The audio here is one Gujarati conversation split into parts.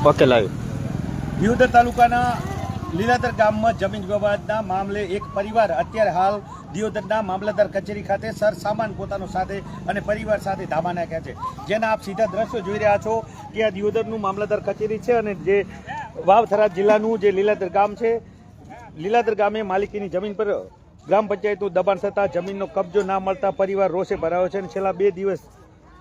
ઓકે લાઈવ દિયોદર તાલુકાના લીલાદર ગામમાં જમીન વિવાદના મામલે એક પરિવાર અત્યારે હાલ દિયોદરના મામલતદાર કચેરી ખાતે સર સામાન પોતાનો સાથે અને પરિવાર સાથે ધામા નાખ્યા છે. જેના આપ સીધા દ્રશ્યો જોઈ રહ્યા છો કે આ દિયોદરનું મામલતદાર કચેરી છે અને જે વાવથરા જિલ્લાનું જે લીલાદર ગામ છે લીલાદર ગામે માલિકીની જમીન પર ગ્રામ પંચાયતનું દબાણ થતાં જમીનનો કબજો ના મળતા પરિવાર રોષે ભરાયો છે અને છેલ્લા બે દિવસ,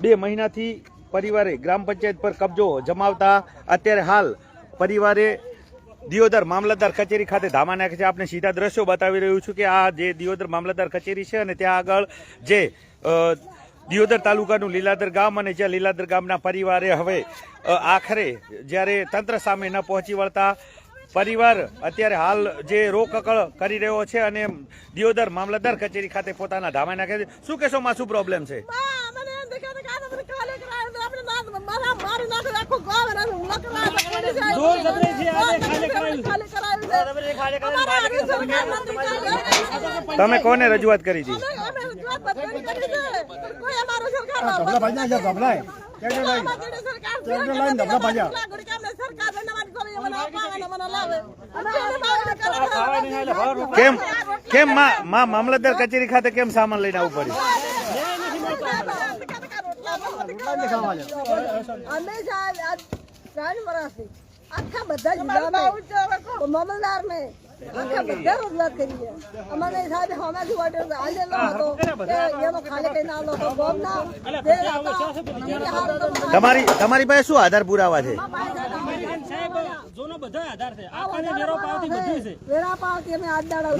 બે મહિનાથી પરિવારે ગ્રામ પંચાયત પર કબજો જમાવતા અત્યારે હાલ પરિવારે દિયોદર મામલતદાર કચેરી ખાતે ધામા નાખે છે. આપણે સીધા દ્રશ્યો બતાવી રહ્યું છું કે આ જે દિયોદર મામલતદાર કચેરી છે અને ત્યાં આગળ જે દિયોદર તાલુકાનું લીલાદર ગામ અને જ્યાં લીલાદર ગામના પરિવારે હવે આખરે જ્યારે તંત્ર સામે ન પહોંચી વળતા પરિવાર અત્યારે હાલ જે રોકકળ કરી રહ્યો છે અને દિયોદર મામલતદાર કચેરી ખાતે પોતાના ધામા નાખે છે. શું કહેશો માં શું પ્રોબ્લેમ છે મને એમ દેખાય કે આ બધું ખાલી કરાવે તો આપણે ના- મારા- મારી નાખે આખું ગામ એને હુમલો કરવા પડી જાય. જોર જબરદસ્તી આજે ખાલી કરાવ્યું ખાલી કરાવ્યું છે. અમારા હારી સરકાર નથી કરી. તમે કોને રજૂઆત કરી હતી છે. કેમ કેમ મામલતદાર કચેરી ખાતે કેમ સામાન લઈને આવવું પડ્યું અમે ત્રણ વર્ષથી આખા બધા જિલ્લામાં મામલદાર ને આખા બધા રજૂઆત કરી છે અમને સાહેબ હમાથી ઓર્ડર આલેલો હતો. એનો ખાલી કઈ ના લો તો ગોમના જે હતા હારું તો તમારી તમારી પાસે શું આધાર પુરાવા છે? બધો આધાર છે. આખાને વેરો પાવતી બધું છે. વેરા પાવતી અમે આજ દાડા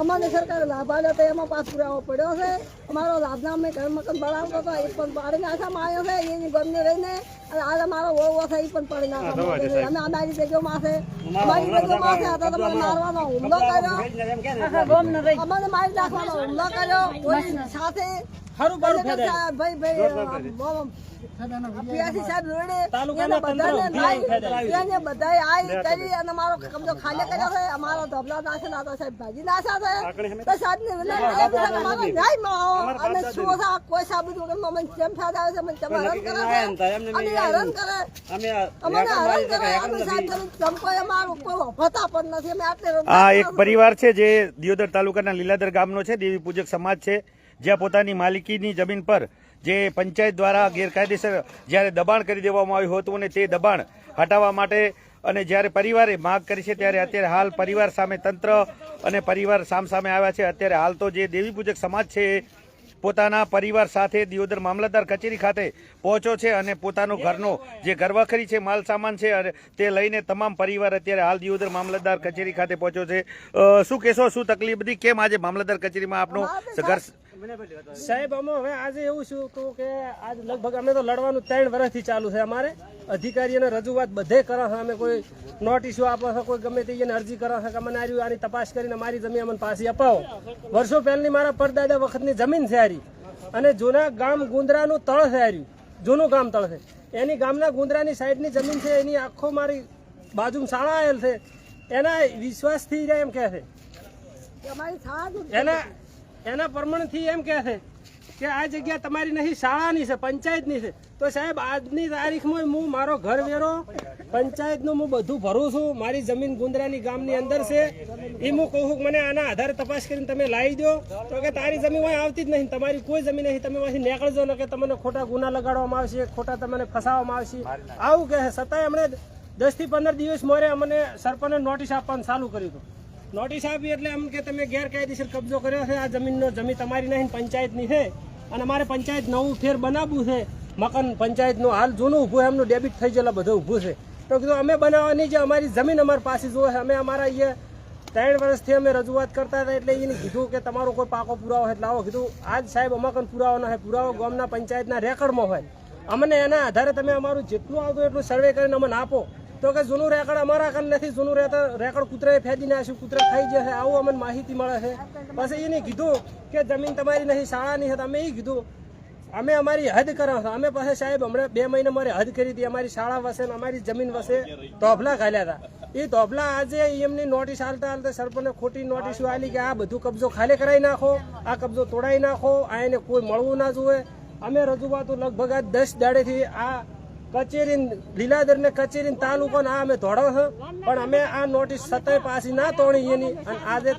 અમને સરકારે લાભ આપ્યો તો એમાં પાસ પુરાવો પડ્યો છે. અમારો લાભના મેં ઘર મકાન બનાવતો હતો એ પણ પાડી નાખવામાં આવ્યો છે. એની ગમને રહીને આજે મારો વહુ છે એ પણ પડી નાખવામાં અમે અમારી જગ્યામાં છે. અમારી જગ્યામાં છે તો તમને મારવાનો હુમલો કર્યો. અમને મારી નાખવાનો હુમલો કર્યો. સાથે હારું બારું ફેદાય ભાઈ ભાઈ પિયાસી સાહેબ રોડે તાલુકાના બધાને તંત્ર લાઈ- ફેદાય. એને બધાએ આઈ કરી અને મારો કબજો ખાલી કર્યો છે અમારો ધબલા નાખેલા હતા સાહેબ ભાજી નાખ્યા છે તો સાહેબને વિનંતી એ બધા કે મારો ન્યાય મળો અને શું છે કોઈ સાબિત વગર મને કેમ ફાયદા આવે છે મને કેમ હેરાન કરે અને હેરાન કરે. અમને હેરાન કરે અમે સાહેબ તમે ચમકો અમારું કોઈ વફતા પણ નથી અમે આટલે આ એક પરિવાર છે જે દિયોદર તાલુકાના લીલાદર ગામનો છે દેવી પૂજક સમાજ છે. જ્યાં પોતાની માલિકીની જમીન પર જે પંચાયત દ્વારા ગેરકાયદેસર જ્યારે દબાણ કરી દેવામાં આવ્યું હતું અને તે દબાણ હટાવવા માટે અને જ્યારે પરિવારે માગ કરી છે ત્યારે અત્યારે હાલ પરિવાર સામે તંત્ર અને પરિવાર સામસામે આવ્યા છે. અત્યારે હાલ તો જે દેવી પૂજક સમાજ છે પોતાના પરિવાર સાથે દિયોદર મામલતદાર કચેરી ખાતે પહોંચ્યો છે અને પોતાનો ઘરનો જે ઘરવખરી છે માલ સામાન છે અને તે લઈને તમામ પરિવાર અત્યારે હાલ દિયોદર મામલતદાર કચેરી ખાતે પહોંચ્યો છે. શું કહેશો? શું તકલીફ બધી? કેમ આજે મામલતદાર કચેરીમાં આપનો ઘર સાહેબ અમે હવે આજે એવું શું કહું કે આજ લગભગ અમે તો લડવાનું ત્રણ વર્ષથી ચાલુ છે અમારે. અધિકારીઓને રજૂઆત બધે કરે છે અમે કોઈ નોટિસો આપો છે કોઈ ગમે તેને અરજી કરે છે કે મને આર્યું આની તપાસ કરીને મારી જમીન અમને પાછી અપાવો. વર્ષો પહેલાની મારા પરદાદા વખતની જમીન છે હારી અને જૂના ગામ ગુંદરાનું તળ છે હાર્યું જૂનું ગામ તળ છે. એની ગામના ગુંદરાની સાઈડની જમીન છે એની આખો મારી બાજુમાં શાળા આવેલ છે. એના વિશ્વાસથી એમ કહે છે. એના એના પ્રમાણથી એમ કહે છે કે આ જગ્યા તમારી નહીં, શાળાની છે, પંચાયતની છે. તો સાહેબ, આજની તારીખમાં હું મારો ઘર વેરો, પંચાયતનું હું બધું ભરું છું. મારી જમીન ગુંદરાની ગામની અંદર છે. એ હું કહું મને આના આધારે તપાસ કરીને તમે લાવી દો. તો કે તારી જમીન હોય, આવતી જ નહીં. તમારી કોઈ જમીન નહીં. તમે અહીંથી નીકળજો, ને કે તમને ખોટા ગુના લગાડવામાં આવશે, ખોટા તમને ફસાવવામાં આવશે. આવું કહે છતાંય હમણાં દસથી પંદર દિવસ મોરે અમને સરપંચને નોટિસ આપવાનું ચાલુ કર્યું હતું. નોટિસ આપી એટલે એમ કે તમે ગેરકાયદેસર કબજો કર્યો છે. આ જમીનનો જમીન તમારી નહીં, પંચાયતની છે. અને અમારે પંચાયત નવું ફેર બનાવવું છે. મકાન પંચાયતનું હાલ જૂનું ઊભું એમનું ડેબિટ થઈ ગયેલા બધું ઊભું છે. તો કીધું, અમે બનાવવાની જે અમારી જમીન અમારી પાસે જોવે છે. અમે અમારા અહીંયા ત્રણ વર્ષથી અમે રજૂઆત કરતા હતા એટલે એને કીધું કે તમારો કોઈ પાકો પુરાવો એટલે આવો કીધું, આજ સાહેબ અમાકન પુરાવો ના હોય પુરાવો ગામના પંચાયતના રેકર્ડમાં હોય. અમને એના આધારે તમે અમારું જેટલું આવતું એટલું સર્વે કરીને અમને આપો. તો કે જૂનું રેકડ અમારા કાન નથી, જૂનું રહેતા રેકડ કૂતરાએ ફેદી નાખ્યું કૂતરા ખાઈ જશે આવું અમને માહિતી મળે છે. પછી એને કીધું કે જમીન તમારી નહીં શાળાની હતી અમે એ કીધું, અમે અમારી હદ કરો છો. અમે પાસે સાહેબ હમણાં બે મહિના મારે હદ કરી હતી, અમારી શાળા વસે ને અમારી જમીન વસે તોફલા ખાલ્યા હતા. એ તોફલા આજે એમની નોટિસ હાલતા હાલતા સરપંચને ખોટી નોટિસ આલી કે આ બધું કબજો ખાલી કરાવી નાખો, આ કબજો તોડાવી નાખો, આ એને કોઈ મળવું ના જોવે અમે રજૂઆતો લગભગ આ દસ દાડેથી આ કચેરી લીલાધર ને કચેરી તાલુકો ને અમે ધોડો છે પણ અમે આ નોટિસ સતાય પાછી ના તોડી એની. અને આજે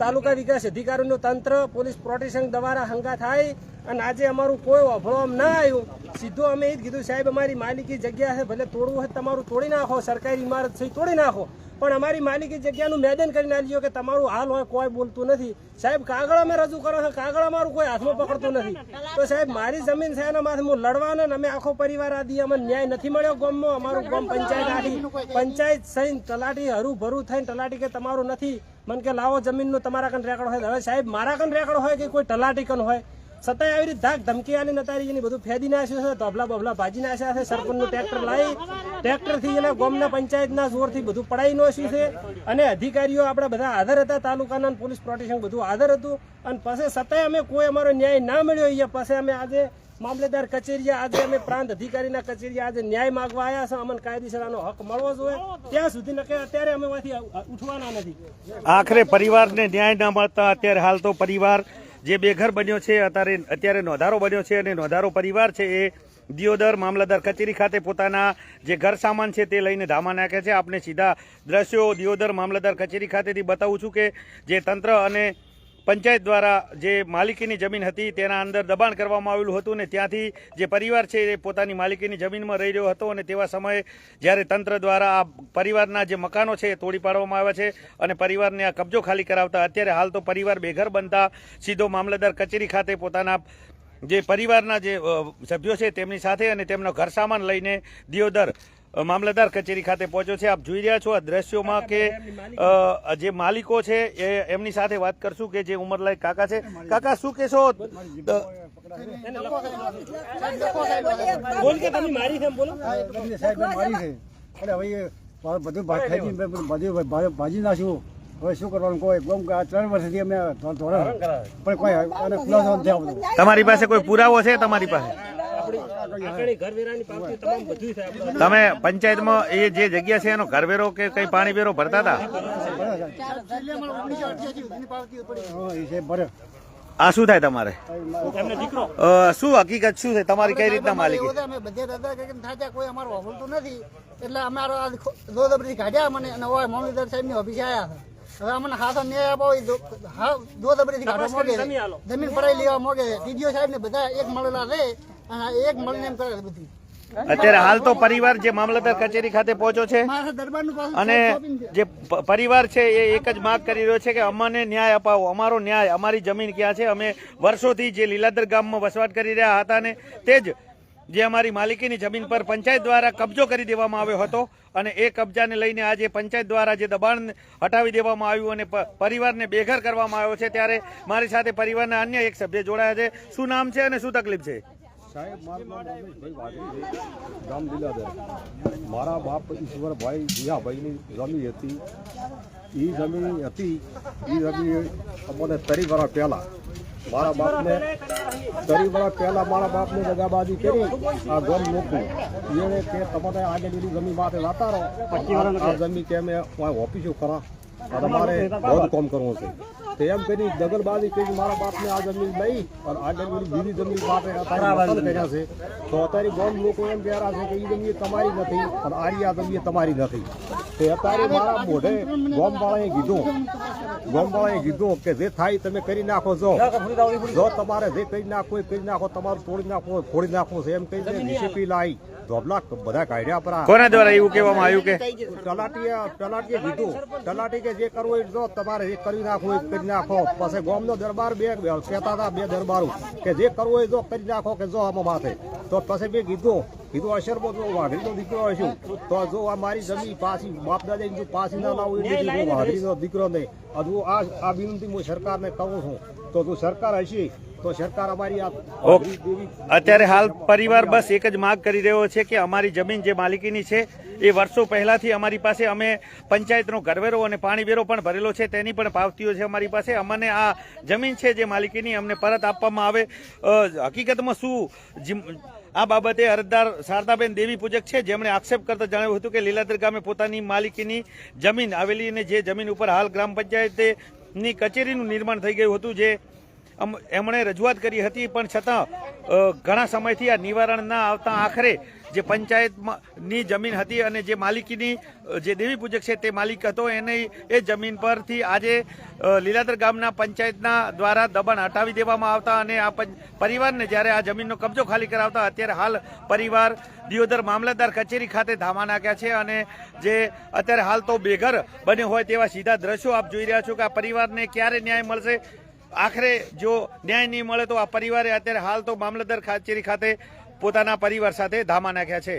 તાલુકા વિકાસ અધિકારીનું તંત્ર, પોલીસ પ્રોટેક્શન દ્વારા હંગા થાય અને આજે અમારું કોઈ આમ ના આવ્યું. સીધું અમે એ જ કીધું, સાહેબ, અમારી માલિકી જગ્યા છે, ભલે તોડવું હોય તમારું તોડી નાખો, સરકારી ઇમારત છે તોડી નાખો. પણ અમારી માલિકી જગ્યાનું મેદાન કરી નાખ્યો કે તમારું હાલ હોય, કોઈ બોલતું નથી. સાહેબ, કાગળ અમે રજૂ કરો છો, કાગળ અમારું કોઈ હાથમાં પકડતું નથી. તો સાહેબ, મારી જમીન છે, એના માથે હું લડવાનો અમે આખો પરિવાર આદિ, અમને ન્યાય નથી મળ્યો ગામમાં. અમારું ગામ પંચાયત આખી પંચાયત થઈને તલાટી હરું થઈને તલાટી કે તમારું નથી. મને કે લાવો જમીનનું, તમારા કન રેકડ હોય હવે સાહેબ, મારા કન રેકડ હોય કે કોઈ તલાટી કન હોય? છતાંય આવી રીતે ધાક ધમકી આલી નતારી એની બધું ફેદી નાખ્યું છે, તબલા બબલા ભાજી નાખ્યા છે, સરપંચનું ટ્રેક્ટર લાવી ટ્રેક્ટરથી એને ગોમના પંચાયતના જોરથી બધું પડાઈ નાખ્યું છે. અને અધિકારીઓ આપણા બધા આધાર હતા, તાલુકાના પોલીસ પ્રોટેક્શન બધું આધાર હતું. અને પછી છતાંય અમે કોઈ અમારો ન્યાય ના મળ્યો અહીંયા. પછી અમે આજે મામલેદાર કચેરી, આજે અમે પ્રાંત અધિકારીના કચેરી આજે ન્યાય માંગવા આવ્યા છે. અમને કાયદેસર આનો હક મળવો જોઈએ. ત્યાં સુધી નકે અત્યારે અમે ઉઠવાના નથી. આખરે પરિવારને ન્યાય ન મળતા અત્યારે હાલ તો પરિવાર જે બેઘર બન્યો છે, અત્યારે અત્યારે નોંધારો બન્યો છે અને નોંધારો પરિવાર છે એ દિયોદર મામલતદાર કચેરી ખાતે પોતાના જે ઘર સામાન છે તે લઈને ધામા નાખે છે. આપણે સીધા દ્રશ્યો દિયોદર મામલતદાર કચેરી ખાતેથી બતાવું છું કે જે તંત્ર અને પંચાયત દ્વારા જે માલિકીની જમીન હતી તેના અંદર દબાણ કરવામાં આવેલું હતું ને ત્યાંથી જે પરિવાર છે એ પોતાની માલિકીની જમીનમાં રહી રહ્યો હતો અને તેવા સમયે જ્યારે તંત્ર દ્વારા આ પરિવારના જે મકાનો છે એ તોડી પાડવામાં આવ્યા છે અને પરિવારને આ કબજો ખાલી કરાવતા અત્યારે હાલ તો પરિવાર બેઘર બનતા સીધો મામલતદાર કચેરી ખાતે પોતાના જે પરિવારના જે સભ્યો છે તેમની સાથે અને તેમનો ઘર સામાન લઈને દિયોદર મામલતદાર કચેરી ખાતે પહોંચ્યો છે. આપ જોઈ રહ્યા છો આ દ્રશ્યોમાં કે જે માલિકો છે એ એમની સાથે વાત કરશું કે જે ઉંમરલાયક કાકા છે. કાકા શું કહેશો? અ, બોલ કે તમે મારી છે એમ બોલો. બધી ભાજી નાખ્યું હવે શું કરવાનું? કોઈ ત્રણ વર્ષથી અમે પણ કોઈ તમારી પાસે કોઈ પુરાવો છે? તમારી પાસે? તમે પંચાયતમાં એ જે જગ્યા છે એનો ઘરવેરો કે કઈ પાણી વેરો ભરતા હતા? આ શું થાય તમારે? શું હકીકત શું છે? તમારી કઈ રીતના માલિકી? અમે બધે કરીને થાક્યા કોઈ અમારો નથી. એટલે અમારો આ દોદબરી કાઢ્યા મને અને હવે મામલતદાર સાહેબની ઓફિસે આવ્યા છે હવે અમને હાથો ન્યાય દો- હા દોદબરી કાઢવા મોગે. જમીન પડાઈ લેવા મોગે. ટીડીઓ સાહેબ ને બધા એક મળેલા છે એક મળીને એમ કરે બધી. અત્યારે હાલ તો પરિવાર જે મામલતદાર કચેરી ખાતે પહોંચ્યો છે અને જે પરિવાર છે એ એક જ માગ કરી રહ્યો છે કે અમને ન્યાય અપાવો અમારો ન્યાય અમારી જમીન ક્યાં છે? અમે વર્ષોથી જે લીલાદર ગામમાં વસવાટ કરી રહ્યા હતા ને તે જ જે અમારી માલિકીની જમીન પર પંચાયત દ્વારા કબજો કરી દેવામાં આવ્યો હતો અને એ કબજાને લઈને આજે પંચાયત દ્વારા જે દબાણ હટાવી દેવામાં આવ્યું અને પરિવારને બેઘર કરવામાં આવ્યો છે. ત્યારે મારી સાથે પરિવારના અન્ય એક સભ્ય જોડાયા છે. શું નામ છે અને શું તકલીફ છે? સાહેબ મારું નામ રમેશભાઈ વાઘરી ગામ લીલાદર મારા બાપ ઈશ્વરભાઈ જીયાભાઈની જમીન હતી. એ જમીન હતી. એ જમીન અમને તરી વર્ષ પહેલાં. મારા બાપને તરી વર્ષ પહેલાં મારા બાપને દગાબાજી કરી આ ગમ મૂકવું એને કે તમારે આગળની જમીન માટે લાતા રહો આ જમીન કે અમે ઓફિસો ખરા આ તમારે બહુ કામ કરવું છે. તે એમ કરી દગલબાજી કરી મારા બાપને આ જમીન લઈ અને આગળ બધી બીજી જમીન માટે કર્યા છે. તો અત્યારે ગામ લોકો એમ કહેરા છે કે એ જમીન તમારી નથી અને આરી આ જમીન તમારી નથી. તે અત્યારે મારા મોઢે ગોમવાળાએ કીધું ગોમવાળાએ કીધું કે જે થાય તમે કરી નાખો છો જો તમારે જે કરી નાખો એ કરી નાખો તમારું તોડી નાખો ફોડી નાખો છે. એમ કહીને ડીસીપી લાવી ધોબલા બધા કાઢ્યા પરા. કોના દ્વારા એવું કહેવામાં આવ્યું કે? તલાટીએ તલાટીએ કીધું તલાટી કે જે કરવું એ જો તમારે જે કરી નાખવું એ કરી નાખો. પછી ગોમનો દરબાર બે કહેતા હતા બે દરબારો કે જે કરવું એ જો કરી નાખો કે જો આમાં માથે. તો પછી મેં કીધું કીધું અશરમાં જો વાઘરીનો દીકરો હશું તો જો આ મારી જમીન પાછી બાપ દાદાની જો પાછી ના લાવું એટલે હું વાઘરીનો દીકરો નહીં. હજુ આ આ વિનંતી હું સરકારને કહું છું. તો સરકાર હશે તો સરકાર અમારી આ અત્યારે હાલ પરિવાર બસ એક જ માગ કરી રહ્યો છે કે અમારી જમીન જે માલિકીની છે એ વર્ષો પહેલાથી અમારી પાસે અમે પંચાયતનો ઘરવેરો અને પાણી વેરો પણ ભરેલો છે તેની પણ પાવતીઓ છે અમારી પાસે. અમને આ જમીન છે જે માલિકીની અમને પરત આપવામાં આવે. હકીકતમાં શું આ બાબતે અરજદાર શારદાબેન દેવી પૂજક છે જેમણે આક્ષેપ કરતા જણાવ્યું હતું કે લીલાધર ગામે પોતાની માલિકીની જમીન આવેલી અને જે જમીન ઉપર હાલ ગ્રામ પંચાયતે ની કચેરીનું નિર્માણ થઈ ગયું હતું જે એમણે રજૂઆત કરી હતી, પણ છતાં ઘણા સમયથી આ નિવારણ ના આવતા આખરે જે પંચાયતની જમીન હતી અને જે માલિકીની જે દેવી પૂજક છે તે માલિક હતો, એને એ જમીન પરથી આજે લીલાદર ગામના પંચાયતના દ્વારા દબાણ હટાવી દેવામાં આવતા અને આ પરિવારને જ્યારે આ જમીનનો કબજો ખાલી કરાવતા, અત્યારે હાલ પરિવાર દિયોદર મામલતદાર કચેરી ખાતે ધામા નાખ્યા છે અને જે અત્યારે હાલ તો બેઘર બન્યો હોય તેવા સીધા દ્રશ્યો આપ જોઈ રહ્યા છો કે આ પરિવારને ક્યારે ન્યાય મળશે આખરે જો ન્યાય નહીં મળે તો આ પરિવારે અત્યારે હાલ તો મામલતદાર કચેરી ખાતે પોતાના પરિવાર સાથે ધામા નાખ્યા છે.